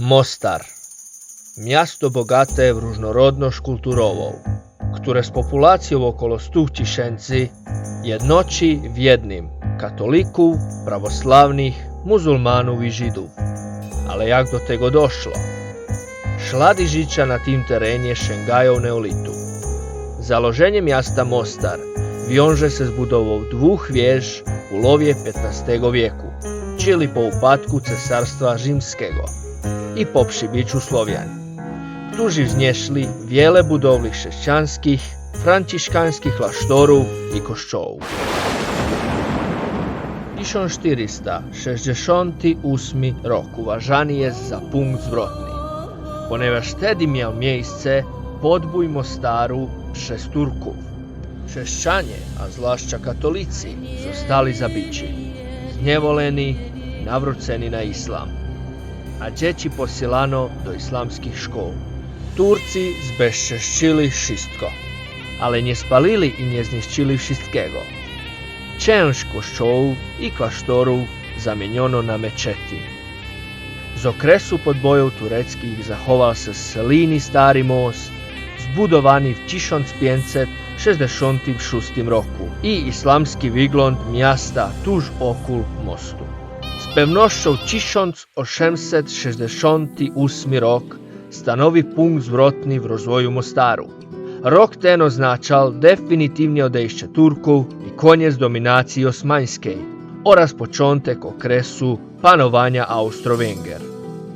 Mostar. Miasto bogate w różnorodność kulturową, które z populacją około 100 tysięcy jednoczy w jednym katolików, prawosławnych, muzułmanów i Żydów. Ale jak do tego doszło? Ślady życia na tym terenie sięgają neolitu. Zalożenie miasta Mostar wiąże się z budową dwóch wież w połowie XV wieku, czyli po upadku Cesarstwa Rzymskiego i po przybiciu Słowian, którzy wznieśli wiele budowli chrześcijańskich, franciszkańskich klasztorów i kościołów. 1468 rok uważany jest za punkt zwrotny, ponieważ wtedy miał miejsce podbój Mostaru przez Turków. Chrześcijanie, a zwłaszcza katolicy, zostali zabici, zniewoleni nawróceni na islam, a dzieci posilano do islamskich szkół. Turcy zbezczeszczyli wszystko, ale nie spalili i nie zniszczyli wszystkiego. Część kościołów i klasztorów zamieniono na meczety. Z okresu podbojów tureckich zachował się Selini Stary most, zbudowany w 1566 roku i islamski wygląd miasta tuż okół mostu. Pewnością 1868 rok stanowi punkt zwrotny w rozwoju Mostaru. Rok ten oznaczał definitywnie odejście Turków i koniec dominacji osmańskiej oraz początek okresu panowania Austro-Węgier.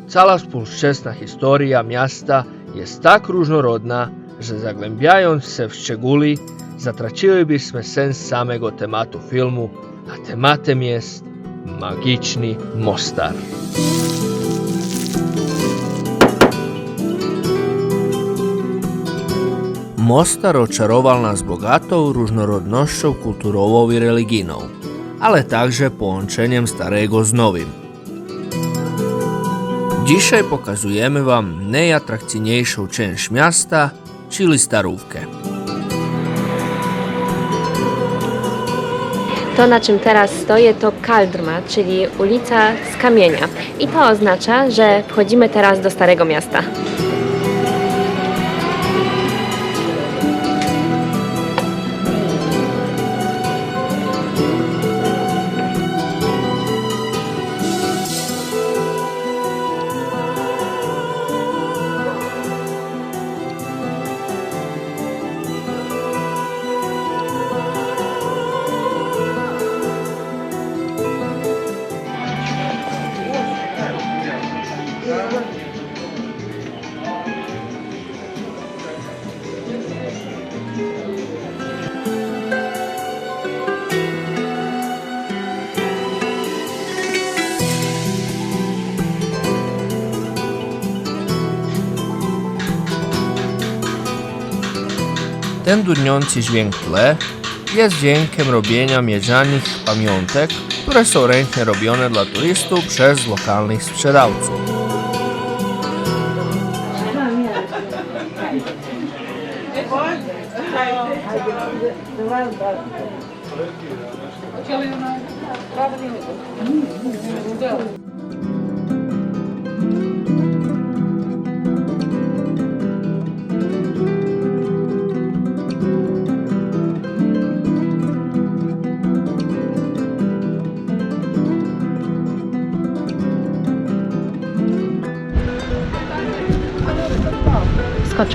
Cała współczesna historia miasta jest tak różnorodna, że zagłębiając się w szczegóły, zatracilibyśmy sens samego tematu filmu, a tematem jest magiczny Mostar. Mostar oczarował nas bogatą różnorodnością kulturową i religijną, ale także połączeniem starego z nowym. Dzisiaj pokazujemy Wam najatrakcyjniejszą część miasta, czyli Starówkę. To, na czym teraz stoję, to kaldrma, czyli ulica z kamienia. I to oznacza, że wchodzimy teraz do Starego Miasta. Ten dudniący dźwięk tle jest dźwiękiem robienia miedzianych pamiątek, które są ręcznie robione dla turystów przez lokalnych sprzedawców.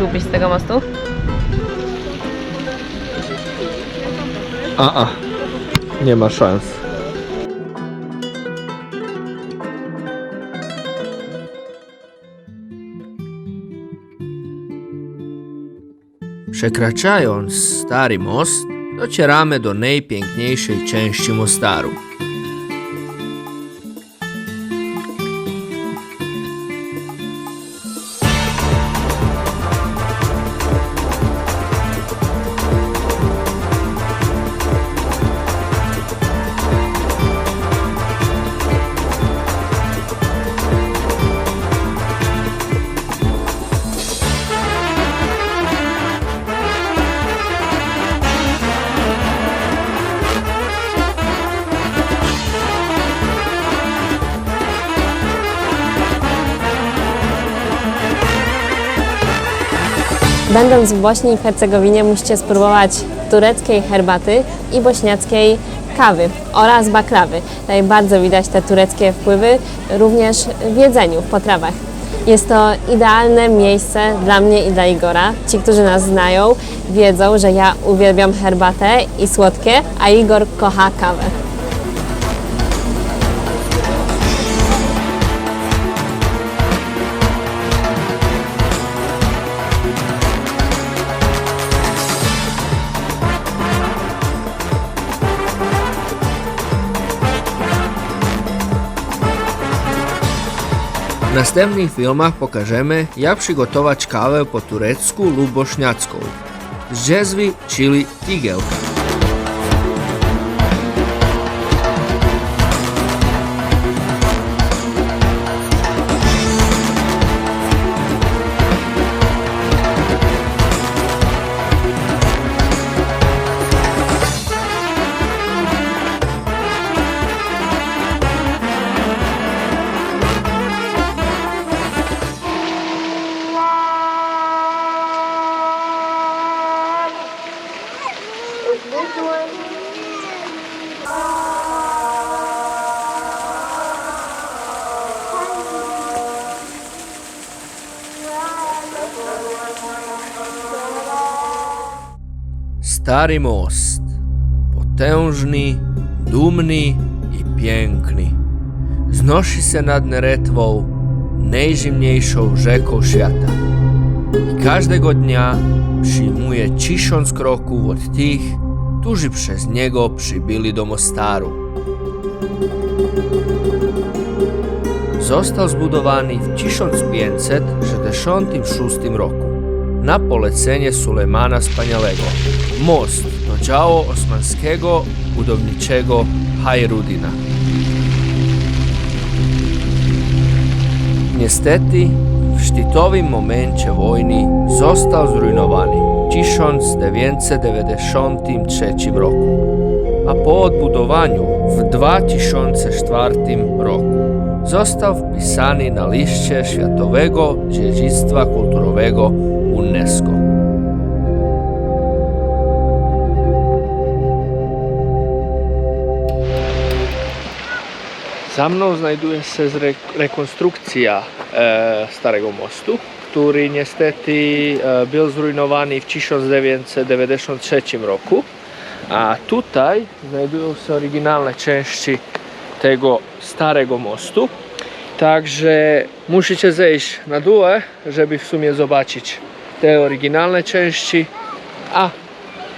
Skoczyłbyś z tego mostu? A, a. Nie ma szans. Przekraczając stary most, docieramy do najpiękniejszej części Mostaru. Będąc w Bośni i Hercegowinie musicie spróbować tureckiej herbaty i bośniackiej kawy oraz baklawy. Tutaj bardzo widać te tureckie wpływy również w jedzeniu, w potrawach. Jest to idealne miejsce dla mnie i dla Igora. Ci, którzy nas znają, wiedzą, że ja uwielbiam herbatę i słodkie, a Igor kocha kawę. W następnych filmach pokażemy, jak przygotować kawę po turecku lub. Z dżezwy, czyli tigelka. Stary most. Potężny, dumny i piękny. Znosi się nad Neretwą, najzimniejszą rzeką świata. I każdego dnia przyjmuje tysiąc kroków od tych, którzy przez niego przybyli do Mostaru. Został zbudowany w 1566 roku na polecenie Sulejmana Wspaniałego. Most to dzieło osmańskiego budowniczego Hajrudina. Niestety, w szczytowym momencie wojny został zrujnowany w 1993 roku, a po odbudowaniu w 2004 roku został wpisany na liście Światowego Dziedzictwa Kulturowego UNESCO. Za mną znajduje się rekonstrukcja e, Starego Mostu, który niestety e, był zrujnowany w 1993 roku. A tutaj znajdują się oryginalne części tego Starego Mostu. Także musicie zejść na dół, żeby w sumie zobaczyć te oryginalne części. A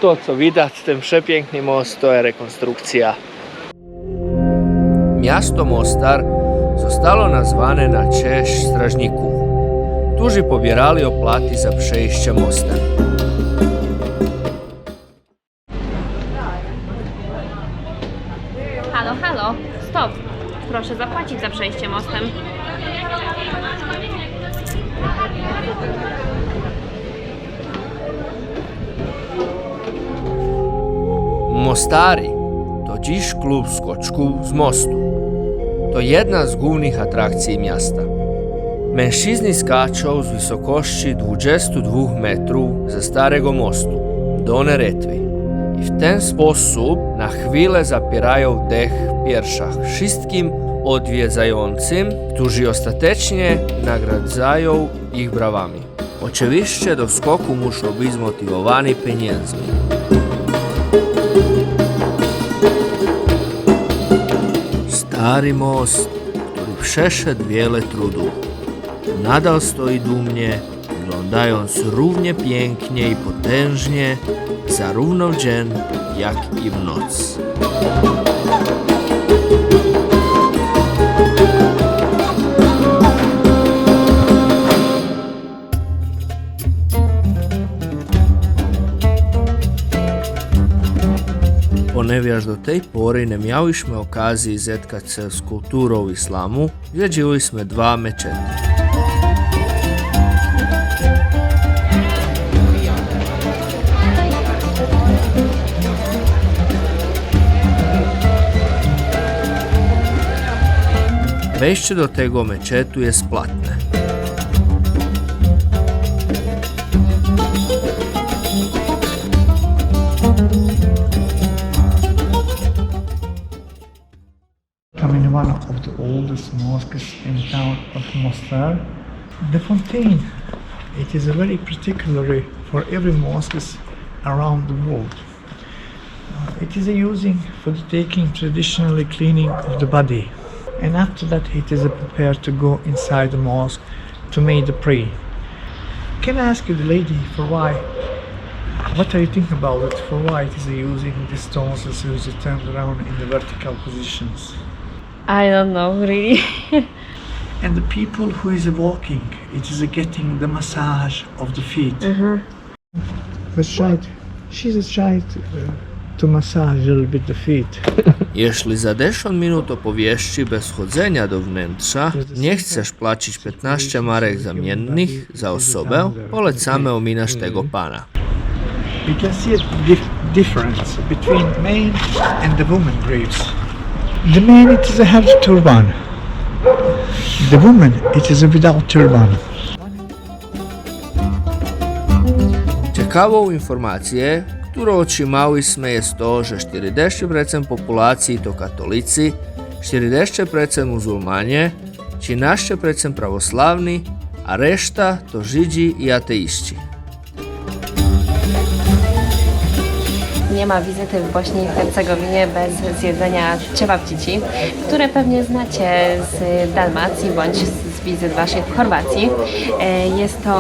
to co widać, ten przepiękny most, to jest rekonstrukcja Miasto Mostar zostało nazwane na cześć strażników, którzy pobierali opłaty za przejście mostem. Halo, halo, stop. Proszę zapłacić za przejście mostem. Mostari to dziś klub skoczków z mostu. To jedna z głównych atrakcji miasta. Mężczyźni skaczą z wysokości 22 metrów ze Starego Mostu do Neretwy i w ten sposób na chwilę zapierają dech w piersiach wszystkim odwiedzającym, którzy ostatecznie nagradzają ich brawami. Oczywiście do skoku muszą być zmotywowani pieniędzmi. Stary most, który przeszedł wiele trudów, nadal stoi dumnie, wyglądając równie pięknie i potężnie, zarówno w dzień, jak i w noc. Ponieważ do tej pory nie miałyśmy okazji zetkać się z kulturą islamu, zwiedziliśmy dwa meczety. Wejście do tego meczetu jest płatne. Mosques in the town of Mostar. The fountain, it is a very particularly for every mosques around the world. Uh, It is a using for the taking traditionally cleaning of the body, and after that it is prepared to go inside the mosque to make the prayer. Can I ask you, the lady, for why? What are you thinking about it? For why it is using the stones as is turned around in the vertical positions? I don't know, really. And the people who is walking, it is getting the massage of the feet. Let's try it. She's tried uh, to massage a little bit the feet. Jeśli za 10 minut opowieści bez chodzenia do wnętrza nie chcesz płacić 15 marek zamiennych za osobę, polecamy ominąć tego pana. You can see a dif- difference between men and the woman graves. The man, it is a half turban. The woman, it is a without turban. Ciekawą informację, którą otrzymałeś sme jest to, że 40% populacji to katolicy, 40% muzułmanie, 13% prawosławni, a reszta to Żydzi i ateiści. Nie ma wizyty w Bośni i Hercegowinie bez zjedzenia ciebabcici, które pewnie znacie z Dalmacji bądź z wizyt waszych w Chorwacji. E, Jest to,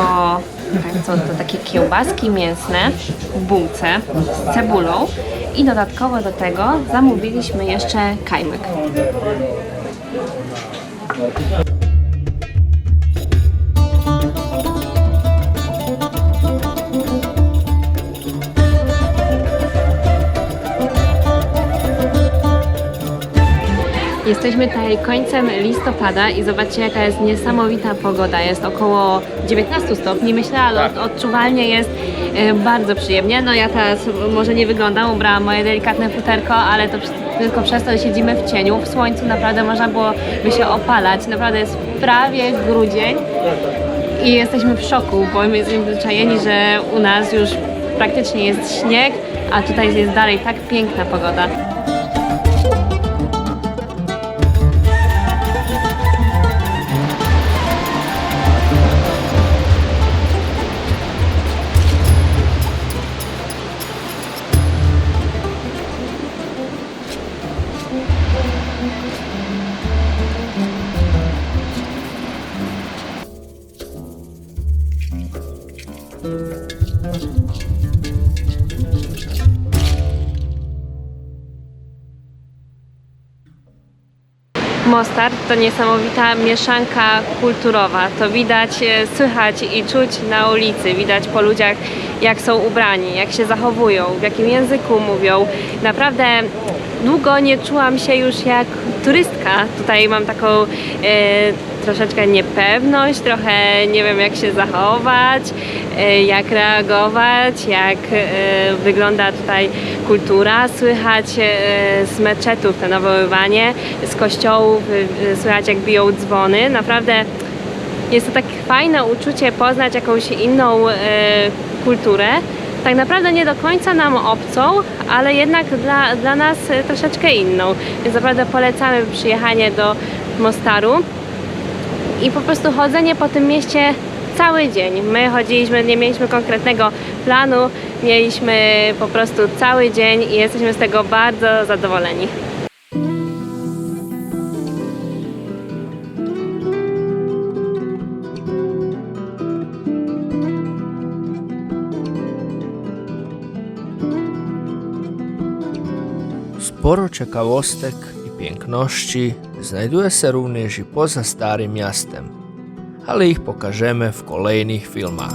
tak, są to takie kiełbaski mięsne w bułce z cebulą i dodatkowo do tego zamówiliśmy jeszcze kajmek. Jesteśmy tutaj końcem listopada i zobaczcie jaka jest niesamowita pogoda. Jest około 19 stopni myślę, ale od, odczuwalnie jest e, bardzo przyjemnie. No ja teraz może nie wyglądam, ubrałam moje delikatne futerko, ale to tylko przez to, że siedzimy w cieniu. W słońcu naprawdę można było by się opalać. Naprawdę jest prawie grudzień i jesteśmy w szoku, bo my jesteśmy przyzwyczajeni, że u nas już praktycznie jest śnieg, a tutaj jest dalej tak piękna pogoda. Mostar to niesamowita mieszanka kulturowa. To widać, e, słychać i czuć na ulicy. Widać po ludziach, jak są ubrani, jak się zachowują, w jakim języku mówią. Naprawdę długo nie czułam się już jak turystka. Tutaj mam taką e, troszeczkę niepewność, trochę nie wiem jak się zachować, e, jak reagować, jak e, wygląda tutaj kultura. Słychać e, z meczetów to nawoływanie, z kościołów e, słychać jak biją dzwony. Naprawdę jest to tak fajne uczucie poznać jakąś inną e, kulturę. Tak naprawdę nie do końca nam obcą, ale jednak dla, dla nas troszeczkę inną. Więc naprawdę polecamy przyjechanie do Mostaru i po prostu chodzenie po tym mieście cały dzień. My chodziliśmy, nie mieliśmy konkretnego planu, mieliśmy po prostu cały dzień i jesteśmy z tego bardzo zadowoleni. Sporo ciekawostek i piękności znajduje się również i poza Starym Miastem, ale ich pokażemy w kolejnych filmach.